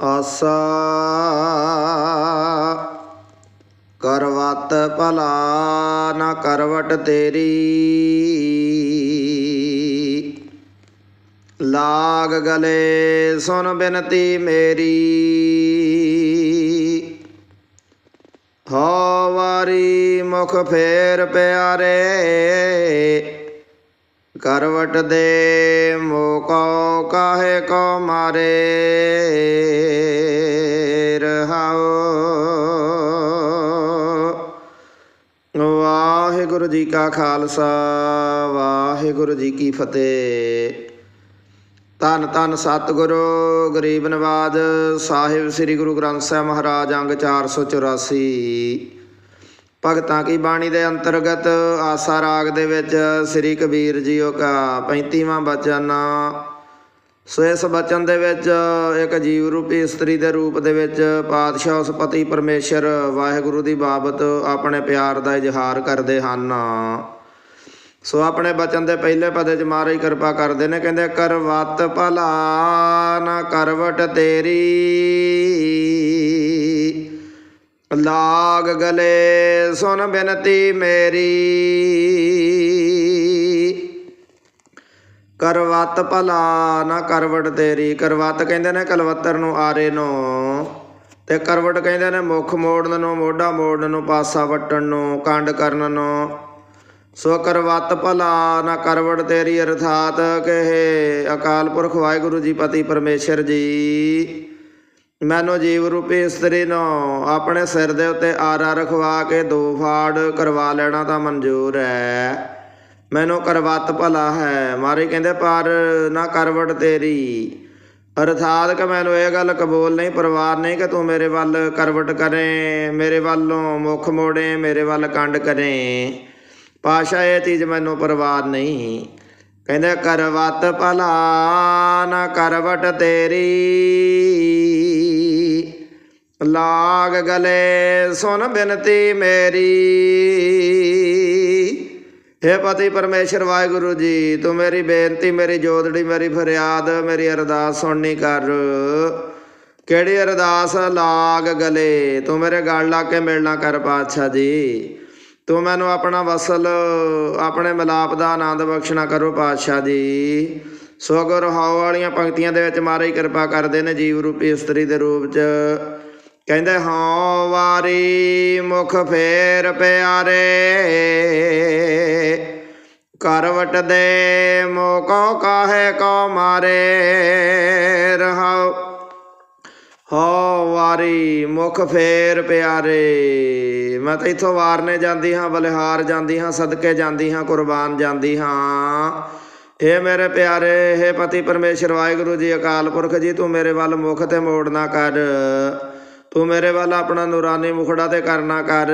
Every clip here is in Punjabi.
ਆਸਾ ਕਰਵਤ ਭਲਾ ਨਾ ਕਰਵਟ ਤੇਰੀ। ਲਾਗ ਗਲੇ ਸੁਨ ਬਿਨਤੀ ਮੇਰੀ। ਹੋ ਵਾਰੀ ਮੁਖ ਫੇਰ ਪਿਆਰੇ। ਕਰਵਟ ਦੇ ਮੋਕੋ ਕਾਹੇ ਕੋ ਮਾਰੇ ਰਹਾਓ ਵਾਹਿਗੁਰੂ ਜੀ ਕਾ ਖਾਲਸਾ, ਵਾਹਿਗੁਰੂ ਜੀ ਕੀ ਫਤਿਹ। ਧੰਨ ਧੰਨ ਸਤਿਗੁਰੂ, ਗਰੀਬ ਨਵਾਜ ਸਾਹਿਬ ਸ੍ਰੀ ਗੁਰੂ ਗ੍ਰੰਥ ਸਾਹਿਬ ਮਹਾਰਾਜ ਅੰਗ 484 ਭਗਤਾਂ ਕੀ ਬਾਣੀ ਦੇ ਅੰਤਰਗਤ ਆਸਾ ਰਾਗ ਦੇ ਵਿੱਚ ਸ੍ਰੀ ਕਬੀਰ ਜੀਓ ਕਾ 35ਵਾਂ ਬਚਨ। ਸੋ ਇਸ ਬਚਨ ਦੇ ਵਿੱਚ ਇੱਕ ਜੀਵ ਰੂਪੀ ਇਸਤਰੀ ਦੇ ਰੂਪ ਦੇ ਵਿੱਚ ਪਾਤਸ਼ਾਹ ਉਸ ਪਤੀ ਪਰਮੇਸ਼ਰ ਵਾਹਿਗੁਰੂ ਦੀ ਬਾਬਤ ਆਪਣੇ ਪਿਆਰ ਦਾ ਇਜ਼ਹਾਰ ਕਰਦੇ ਹਨ। ਸੋ ਆਪਣੇ ਬਚਨ ਦੇ ਪਹਿਲੇ ਪਦੇ ਚ ਮਹਾਰਾਜ ਕਿਰਪਾ ਕਰਦੇ ਨੇ, ਕਹਿੰਦੇ ਕਰਵਤ ਭਲਾ ਨਾ ਕਰਵਟ ਤੇਰੀ। ਲਾਗ ਗਲੇ ਸੁਨ ਬਿਨਤੀ ਮੇਰੀ। ਕਰਵਤ ਭਲਾ ਨਾ ਕਰਵਟ ਤੇਰੀ। ਕਰਵਤ ਕਹਿੰਦੇ ਨੇ ਕਲਵੱਤਰ ਨੂੰ ਆਰੇ ਨੂੰ। ਤੇ ਕਰਵਟ ਕਹਿੰਦੇ ਨੇ ਮੁਖ ਮੋੜਨ ਨੂੰ, ਮੋਢਾ ਮੋੜਨ ਨੂੰ, ਪਾਸਾ ਵਟਣ ਨੂੰ, ਕੰਡ ਕਰਨ ਨੂੰ। ਸੋ ਕਰਵਤ ਭਲਾ ਨਾ ਕਰਵਟ ਤੇਰੀ, ਅਰਥਾਤ ਕਹੇ ਅਕਾਲ ਪੁਰਖ ਵਾਹਿਗੁਰੂ ਜੀ, ਪਤੀ ਪਰਮੇਸ਼ਰ ਜੀ। ਮੈਨੂੰ ਜੀਵ ਰੂਪੀ ਇਸਤਰੀ ਨੂੰ ਆਪਣੇ ਸਿਰ ਦੇ ਉੱਤੇ ਆਰਾ ਰਖਵਾ ਕੇ ਦੋ ਫਾੜ ਕਰਵਾ ਲੈਣਾ ਤਾਂ ਮਨਜ਼ੂਰ ਹੈ। ਮੈਨੂੰ ਕਰਵਤ ਭਲਾ ਹੈ। ਮਾਰੇ ਕਹਿੰਦੇ, ਪਰ ਨਾ ਕਰਵਟ ਤੇਰੀ। ਅਰਥਾਤ ਕਿ ਮੈਨੂੰ ਇਹ ਗੱਲ ਕਬੂਲ ਨਹੀਂ, ਪਰਵਾਰ ਨਹੀਂ ਕਿ ਤੂੰ ਮੇਰੇ ਵੱਲ ਕਰਵਟ ਕਰੇ, ਮੇਰੇ ਵੱਲੋਂ ਮੁਖ ਮੋੜੇ, ਮੇਰੇ ਵੱਲ ਕੰਡ ਕਰੇ। ਪਾਸ਼ਾ, ਇਹ ਚੀਜ਼ ਮੈਨੂੰ ਪਰਵਾਰ ਨਹੀਂ। ਕਹਿੰਦੇ ਕਰਵਤ ਭਲਾ, ਨਾ ਕਰਵਟ ਤੇਰੀ। ਲਾਗ ਗਲੇ ਸੁਨ ਬਿਨਤੀ ਮੇਰੀ। हे ਪਤੀ ਪਰਮੇਸ਼ਰ, ਵਾਹਿਗੁਰੂ ਜੀ, ਤੂੰ ਮੇਰੀ ਬੇਨਤੀ, ਮੇਰੀ ਜੋਦੜੀ ਮੇਰੀ ਫਰਿਆਦ, ਮੇਰੀ ਅਰਦਾਸ ਸੁਣਨੀ ਕਰ। ਕਿਹੜੀ ਅਰਦਾਸ? ਲਾਗ ਗਲੇ। ਤੂੰ ਮੇਰੇ ਗਲ ਲਾ ਕੇ ਮਿਲਣਾ ਕਰ ਪਾਤਸ਼ਾਹ ਜੀ। ਤੂੰ ਮੈਨੂੰ ਆਪਣਾ ਵਸਲ, ਆਪਣੇ ਮਿਲਾਪ ਦਾ ਆਨੰਦ ਬਖਸ਼ਣਾ ਕਰੋ ਪਾਤਸ਼ਾਹ ਜੀ। ਸੋ ਗੁਰ ਹਾਉ ਵਾਲੀਆਂ ਪੰਕਤੀਆਂ ਦੇ ਵਿੱਚ ਮਹਾਰਾਜ ਕਿਰਪਾ ਕਰਦੇ ਨੇ ਜੀਵ ਰੂਪੀ ਇਸਤਰੀ ਦੇ ਰੂਪ 'ਚ। ਕਹਿੰਦੇ ਹਾਂ ਵਾਰੀ ਮੁਖ ਫੇਰ ਪਿਆਰੇ ਕਰਵਟ ਦੇ ਮੋਕੋ ਕਾਹੇ ਕੋ ਮਾਰੇ ਵਾਰੀ ਮੁਖ ਫੇਰ ਪਿਆਰੇ। ਮੈਂ ਤਾਂ ਇਥੋਂ ਵਾਰਨੇ ਜਾਂਦੀ ਹਾਂ, ਬਲਿਹਾਰ ਜਾਂਦੀ ਹਾਂ, ਸਦਕੇ ਜਾਂਦੀ ਹਾਂ, ਕੁਰਬਾਨ ਜਾਂਦੀ ਹਾਂ। ਇਹ ਮੇਰੇ ਪਿਆਰੇ ਇਹ ਪਤੀ ਪਰਮੇਸ਼ਰ, ਵਾਹਿਗੁਰੂ ਜੀ, ਅਕਾਲ ਪੁਰਖ ਜੀ, ਤੂੰ ਮੇਰੇ ਵੱਲ ਮੁਖ ਤੇ ਮੋੜ ਨਾ ਕਰ। ਤੂੰ ਮੇਰੇ ਵੱਲ ਆਪਣਾ ਨੂਰਾਨੀ ਮੁਖੜਾ ਤੇ ਕਰਨਾ ਕਰ।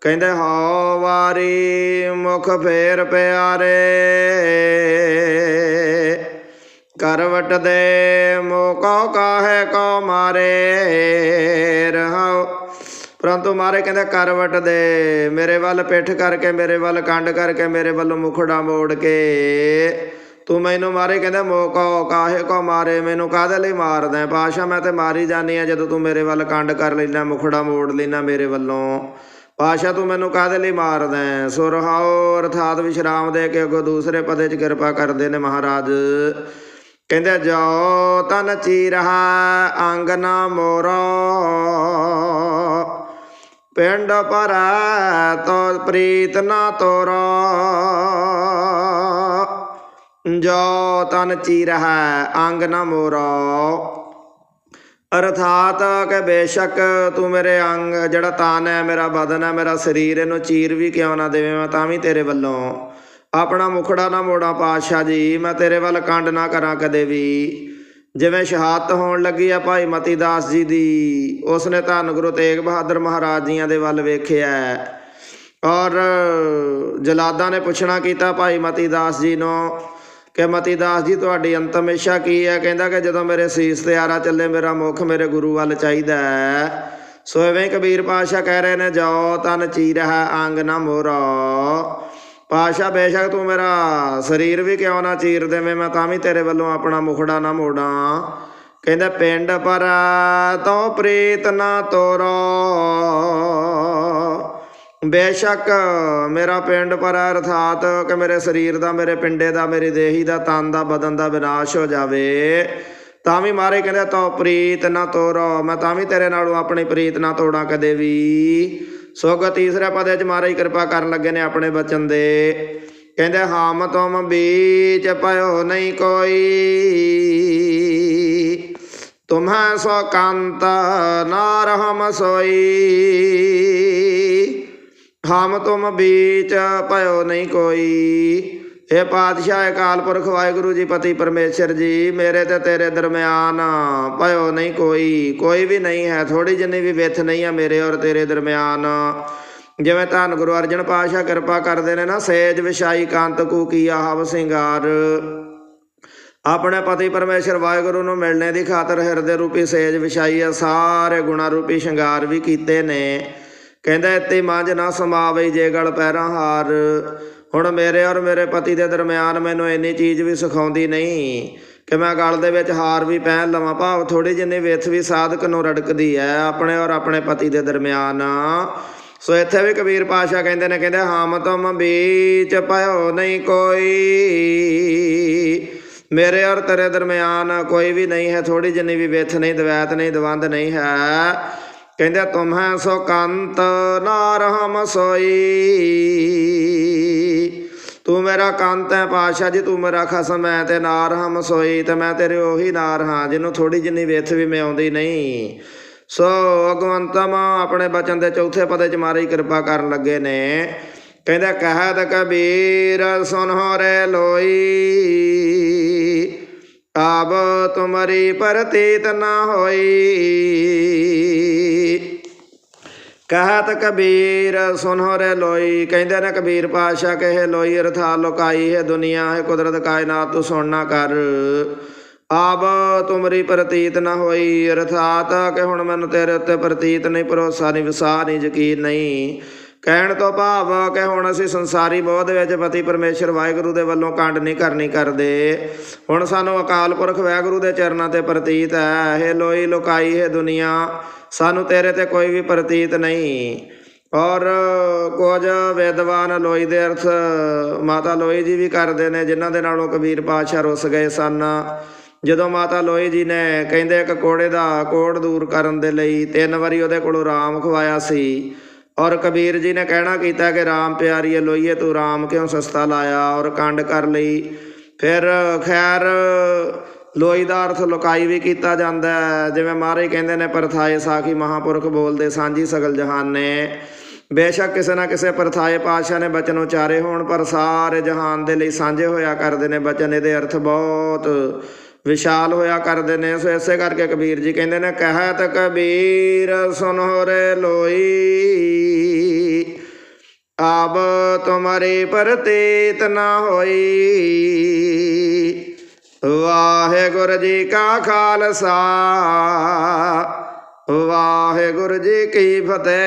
ਕਹਿੰਦੇ ਹੋ ਵਾਰੀ ਮੁਖ ਫੇਰ ਪਿਆਰੇ। ਕਰਵਟ ਦੇ ਮੋਕੋ ਕਾਹੇ ਕੋ ਮਾਰੇ, ਰਹਾਉ। ਪਰੰਤੂ ਮਾਰੇ ਕਹਿੰਦੇ ਕਰਵਟ ਦੇ ਮੇਰੇ ਵੱਲ ਪਿੱਠ ਕਰਕੇ, ਮੇਰੇ ਵੱਲ ਕੰਡ ਕਰਕੇ, ਮੇਰੇ ਵੱਲੋਂ ਮੁਖੜਾ ਮੋੜ ਕੇ। ਤੂੰ ਮੈਨੂੰ ਮਾਰੇ ਕਹਿੰਦੇ, ਮੋਕੋ ਕਾਹੇ ਕੋ ਮਾਰੇ, ਮੈਨੂੰ ਕਾਹਦੇ ਲਈ ਮਾਰਦਾ ਪਾਸ਼ਾ ਮੈਂ ਤੇ ਮਾਰੀ ਜਾਨੀ ਆ ਜਦੋਂ ਤੂੰ ਮੇਰੇ ਵੱਲ ਕੰਡ ਕਰ ਲੈਣਾ ਮੁਖੜਾ ਮੋੜ ਲੈਣਾ ਮੇਰੇ ਵੱਲੋਂ। ਪਾਸ਼ਾ ਤੂੰ ਮੈਨੂੰ ਕਾਹਦੇ ਲਈ ਮਾਰਦਾ ਹੈ? ਸੋ ਰਹਾਓ ਅਰਥਾਤ ਵਿਸ਼ਰਾਮ ਦੇ ਕੇ ਅੱਗੋਂ ਦੂਸਰੇ ਪਦੇ 'ਚ ਕਿਰਪਾ ਕਰਦੇ ਨੇ ਮਹਾਰਾਜ। ਕਹਿੰਦੇ ਜੋ ਤਨ ਚੀ ਰਹਾ ਅੰਗ ਨਾ ਮੋਰੋ। ਪਿੰਡ ਪਰ ਤੋ ਪ੍ਰੀਤ ਨਾ ਤੋਰੋ। ਜੋ ਤਨ ਚੀ ਰਹਾ ਅੰਗ ਨਾ ਮੋਰੋ। ਅਰਥਾਤ ਕਿ ਬੇਸ਼ੱਕ ਤੂੰ ਮੇਰੇ ਅੰਗ, ਜਿਹੜਾ ਤਨ ਹੈ, ਮੇਰਾ ਬਦਨ ਹੈ, ਮੇਰਾ ਸਰੀਰ, ਇਹਨੂੰ ਚੀਰ ਵੀ ਕਿਉਂ ਨਾ ਦੇਵੇਂ? ਮੈਂ ਤਾਂ ਵੀ ਤੇਰੇ ਵੱਲੋਂ ਆਪਣਾ ਮੁਖੜਾ ਨਾ ਮੋੜਾਂ ਪਾਤਸ਼ਾਹ ਜੀ, ਮੈਂ ਤੇਰੇ ਵੱਲ ਕੰਡ ਨਾ ਕਰਾਂ ਕਦੇ ਵੀ। ਜਿਵੇਂ ਸ਼ਹਾਦਤ ਹੋਣ ਲੱਗੀ ਆ ਭਾਈ ਮਤੀ ਦਾਸ ਜੀ ਦੀ ਉਸ ਨੇ ਧੰਨ ਗੁਰੂ ਤੇਗ ਬਹਾਦਰ ਮਹਾਰਾਜ ਜੀਆਂ ਦੇ ਵੱਲ ਵੇਖਿਆ ਔਰ ਜਲਾਦਾਂ ਨੇ ਪੁੱਛਣਾ ਕੀਤਾ ਭਾਈ ਮਤੀ ਦਾਸ ਜੀ ਨੂੰ ਕਿ ਮਤੀ ਦਾਸ ਜੀ, ਤੁਹਾਡੀ ਅੰਤਮ ਇੱਛਾ ਕੀ ਹੈ? ਕਹਿੰਦਾ ਕਿ ਜਦੋਂ ਮੇਰੇ ਸੀਸ ਤੇ ਆਰਾ ਚੱਲੇ, ਮੇਰਾ ਮੁਖ ਮੇਰੇ ਗੁਰੂ ਵੱਲ ਚਾਹੀਦਾ ਹੈ। ਸੋ ਐਵੇਂ ਕਬੀਰ ਪਾਸ਼ਾ ਕਹਿ ਰਹੇ ਨੇ, ਜਾਓ, ਤਨ ਚੀ ਰਹਾ ਅੰਗ ਨਾ ਮੋਰੋ। ਪਾਸ਼ਾ ਬੇਸ਼ੱਕ ਤੂੰ ਮੇਰਾ ਸਰੀਰ ਵੀ ਕਿਉਂ ਨਾ ਚੀਰ ਦੇਵੇਂ? ਮੈਂ ਤਾਂ ਵੀ ਤੇਰੇ ਵੱਲੋਂ ਆਪਣਾ ਮੁਖੜਾ ਨਾ ਮੋੜਾਂ। ਕਹਿੰਦਾ, ਪਿੰਡ ਪਰ ਤੋ ਪ੍ਰੀਤ ਨਾ ਤੋਰੋ। ਬੇਸ਼ੱਕ ਮੇਰਾ ਪਿੰਡ ਪਰ ਅਰਥਾਤ ਕਿ ਮੇਰੇ ਸਰੀਰ ਦਾ, ਮੇਰੇ ਪਿੰਡੇ ਦਾ, ਮੇਰੀ ਦੇਹੀ ਦਾ, ਤਨ ਦਾ, ਬਦਨ ਦਾ ਵਿਨਾਸ਼ ਹੋ ਜਾਵੇ। ਤਾਂ ਵੀ ਮਾਰੇ ਕਹਿੰਦੇ ਤੋ ਪ੍ਰੀਤ ਨਾ ਤੋਰੋ। ਮੈਂ ਤਾਂ ਵੀ ਤੇਰੇ ਨਾਲੋਂ ਆਪਣੀ ਪ੍ਰੀਤ ਨਾ ਤੋੜਾਂ ਕਦੇ ਵੀ। ਸੋਗ ਤੀਸਰੇ ਪਦੇ ਚ ਮਹਾਰਾਜ ਕਿਰਪਾ ਕਰਨ ਲੱਗੇ ਨੇ ਆਪਣੇ ਬਚਨ ਦੇ। ਕਹਿੰਦੇ, ਹਾਮ ਤੁਮ ਬੀਚ ਪਇਓ ਨਹੀਂ ਕੋਈ। ਤੁਮਹਿ ਸੋ ਕੰਤ ਨਾਰ ਹਮ ਸੋਈ। ਹਮ ਤੁਮ ਬੀਚ ਭਇਓ ਨਹੀਂ ਕੋਈ। ਇਹ ਪਾਤਸ਼ਾਹ ਅਕਾਲ ਪੁਰਖ ਵਾਹਿਗੁਰੂ ਜੀ, ਪਤੀ ਪਰਮੇਸ਼ਰ ਜੀ, ਮੇਰੇ ਤੇ ਤੇਰੇ ਦਰਮਿਆਨ ਭਇਓ ਨਹੀਂ ਕੋਈ ਕੋਈ ਵੀ ਨਹੀਂ ਹੈ ਥੋੜੀ ਜਿੰਨੀ ਵੀ ਵਿੱਥ ਨਹੀਂ ਹੈ ਮੇਰੇ ਔਰ ਤੇਰੇ ਦਰਮਿਆਨ। ਜਿਵੇਂ ਧੰਨ ਗੁਰੂ ਅਰਜਨ ਪਾਤਸ਼ਾਹ ਕਿਰਪਾ ਕਰਦੇ ਨੇ ਨਾ, ਸੇਜ ਵਿਸ਼ਾਈ ਕਾਂਤ ਕੂ ਕੀਆ ਹਵ ਸਿੰਗਾਰ। ਆਪਣੇ ਪਤੀ ਪਰਮੇਸ਼ਰ ਵਾਹਿਗੁਰੂ ਨੂੰ ਮਿਲਣੇ ਦੀ ਖਾਤਰ ਹਿਰਦੇ ਰੂਪੀ ਸੇਜ, ਵਿਛਾਈ ਆ, ਸਾਰੇ ਗੁਣਾ ਰੂਪੀ ਸ਼ਿੰਗਾਰ ਵੀ ਕੀਤੇ ਨੇ। ਕਹਿੰਦਾ ਇੱਥੇ ਮੰਝ ਨਾ ਸਮਾਵੇ ਜੇ ਗਲ ਪੈਰਾਂ ਹਾਰ। ਹੁਣ ਮੇਰੇ ਔਰ ਮੇਰੇ ਪਤੀ ਦੇ ਦਰਮਿਆਨ ਮੈਨੂੰ ਇੰਨੀ ਚੀਜ਼ ਵੀ ਸਿਖਾਉਂਦੀ ਨਹੀਂ ਕਿ ਮੈਂ ਗਲ ਦੇ ਵਿੱਚ ਹਾਰ ਵੀ ਪਹਿਨ ਲਵਾਂ। ਭਾਵ ਥੋੜੀ ਜਿੰਨੀ ਵਿੱਥ ਵੀ ਸਾਧਕ ਨੂੰ ਰੜਕਦੀ ਹੈ ਆਪਣੇ ਔਰ ਆਪਣੇ ਪਤੀ ਦੇ ਦਰਮਿਆਨ। ਸੋ ਇੱਥੇ ਵੀ ਕਬੀਰ ਪਾਸ਼ਾ ਕਹਿੰਦੇ ਨੇ, ਕਹਿੰਦੇ, ਹਾਮ ਤੁਮ ਬੀਚ ਪਇਓ ਨਹੀਂ ਕੋਈ। ਮੇਰੇ ਔਰ ਤੇਰੇ ਦਰਮਿਆਨ ਕੋਈ ਵੀ ਨਹੀਂ ਹੈ ਥੋੜੀ ਜਿੰਨੀ ਵੀ ਵਿੱਥ ਨਹੀਂ, ਦਵੈਤ ਨਹੀਂ, ਦਵੰਦ ਨਹੀਂ ਹੈ। ਕਹਿੰਦੇ ਤੁਮ ਸੋ ਕੰਤ ਨਾਰ ਹਮ ਸੋਈ। ਤੂੰ ਮੇਰਾ ਕੰਤ ਹੈ ਪਾਸ਼ਾ ਜੀ, ਤੂੰ ਮੇਰਾ ਖਸਮ ਹੈ ਤੇ ਨਾਰ ਹਮ ਸੋਈ ਤੇ ਮੈਂ ਤੇਰੇ ਉਹੀ ਨਾਰ ਹਾਂ ਜਿਹਨੂੰ ਥੋੜੀ ਜਿੰਨੀ ਵਿੱਥ ਵੀ ਮੈਂ ਆਉਂਦੀ ਨਹੀਂ। ਸੋ ਅਗਵੰਤਮ ਆਪਣੇ ਬਚਨ ਦੇ ਚੌਥੇ ਪਦੇ ਚ ਮਾਰੀ ਕਿਰਪਾ ਕਰਨ ਲੱਗੇ ਨੇ। ਕਹਿੰਦਾ ਕਹਿਤ ਕਬੀਰ ਸੁਨਹੁ ਰੇ ਲੋਈ। ਆਬ ਤੁਮਰੀ ਪ੍ਰਤੀਤ ਨਾ ਹੋਈ। ਕਹਤ ਕਬੀਰ ਸੁਨਹੁ ਰੇ ਲੋਈ। ਕਹਿੰਦੇ ਨੇ, ਕਬੀਰ ਪਾਸ਼ਾ ਕਹੇ, ਲੋਈ ਅਰਥਾ ਲੋਕਾਈ ਹੈ ਦੁਨੀਆ ਹੈ ਕੁਦਰਤ ਕਾਇਨਾਤ, ਤੂੰ ਸੁਣ ਨਾ ਕਰ। ਆਬ ਤੁਮਰੀ ਪ੍ਰਤੀਤ ਨਾ ਹੋਈ। ਅਰਥਾਤ ਕਿ ਹੁਣ ਮੈਨੂੰ ਤੇਰੇ ਉੱਤੇ ਪ੍ਰਤੀਤ ਨਹੀਂ, ਭਰੋਸਾ ਨਹੀਂ ਵਿਸਾਰ ਨਹੀਂ, ਯਕੀਨ ਨਹੀਂ। ਕਹਿਣ ਤੋਂ ਭਾਵ ਕਿ ਹੁਣ ਅਸੀਂ ਸੰਸਾਰੀ ਬੋਧ ਵਿੱਚ ਪਤੀ ਪਰਮੇਸ਼ਰ ਵਾਹਿਗੁਰੂ ਦੇ ਵੱਲੋਂ ਕਾਂਡ ਨਹੀਂ ਕਰਨੀ ਕਰਦੇ। ਹੁਣ ਸਾਨੂੰ ਅਕਾਲ ਪੁਰਖ ਵਾਹਿਗੁਰੂ ਦੇ ਚਰਨਾਂ ਤੇ ਪ੍ਰਤੀਤ ਹੈ। ਇਹ ਲੋਈ ਲੋਕਾਈ, ਹੈ ਦੁਨੀਆ, ਸਾਨੂੰ ਤੇਰੇ ਤੇ ਕੋਈ ਵੀ ਪ੍ਰਤੀਤ ਨਹੀਂ। ਔਰ ਕੁਝ ਵਿਦਵਾਨ ਲੋਈ ਦੇ ਅਰਥ ਮਾਤਾ ਲੋਈ ਜੀ ਵੀ ਕਰਦੇ ਨੇ, ਜਿਨ੍ਹਾਂ ਦੇ ਨਾਲੋਂ ਕਬੀਰ ਪਾਤਸ਼ਾਹ ਰੁੱਸ ਗਏ ਸਨ। ਜਦੋਂ ਮਾਤਾ ਲੋਈ ਜੀ ਨੇ ਕਹਿੰਦੇ ਇੱਕ ਕੋੜੇ ਦਾ ਕੋੜ ਦੂਰ ਕਰਨ ਦੇ ਲਈ ਤਿੰਨ ਵਾਰੀ ਉਹਦੇ ਕੋਲੋਂ ਰਾਮ ਖਵਾਇਆ ਸੀ ਔਰ ਕਬੀਰ ਜੀ ਨੇ ਕਹਿਣਾ ਕੀਤਾ ਕਿ, ਰਾਮ ਪਿਆਰੀਏ ਲੋਈਏ ਤੂੰ ਰਾਮ ਕਿਉਂ ਸਸਤਾ ਲਾਇਆ ਔਰ ਕੰਡ ਕਰ ਲਈ? ਫਿਰ ਖੈਰ, ਲੋਈ ਦਾ ਅਰਥ ਲੁਕਾਈ ਵੀ ਕੀਤਾ ਜਾਂਦਾ ਹੈ। ਜਿਵੇਂ ਮਹਾਰਾਜ ਕਹਿੰਦੇ ਨੇ, ਪਰਥਾਏ ਸਾਖੀ ਮਹਾਪੁਰਖ ਬੋਲਦੇ ਸਾਂਝੀ ਸਗਲ ਜਹਾਨ। ਨੇ ਬੇਸ਼ੱਕ ਕਿਸੇ ਨਾ ਕਿਸੇ ਪਰਥਾਏ ਪਾਤਸ਼ਾਹ ਨੇ ਬਚਨ ਉਚਾਰੇ ਹੋਣ, ਪਰ ਸਾਰੇ ਜਹਾਨ ਦੇ ਲਈ ਸਾਂਝੇ ਹੋਇਆ ਕਰਦੇ ਨੇ। ਬਚਨ ਇਹਦੇ ਅਰਥ ਬਹੁਤ ਵਿਸ਼ਾਲ ਹੋਇਆ ਕਰਦੇ ਨੇ, ਸੋ ਇਸੇ ਕਰਕੇ ਕਬੀਰ ਜੀ ਕਹਿੰਦੇ ਨੇ, ਕਹਿਤ ਕਬੀਰ ਸੁਨਹੁ ਰੇ ਲੋਈ। ਆਬ ਤੁਮਰੀ ਪ੍ਰਤੀਤ ਨਾ ਹੋਈ। ਵਾਹਿਗੁਰੂ ਜੀ ਕਾ ਖਾਲਸਾ, ਵਾਹਿਗੁਰੂ ਜੀ ਕੀ ਫਤਿਹ।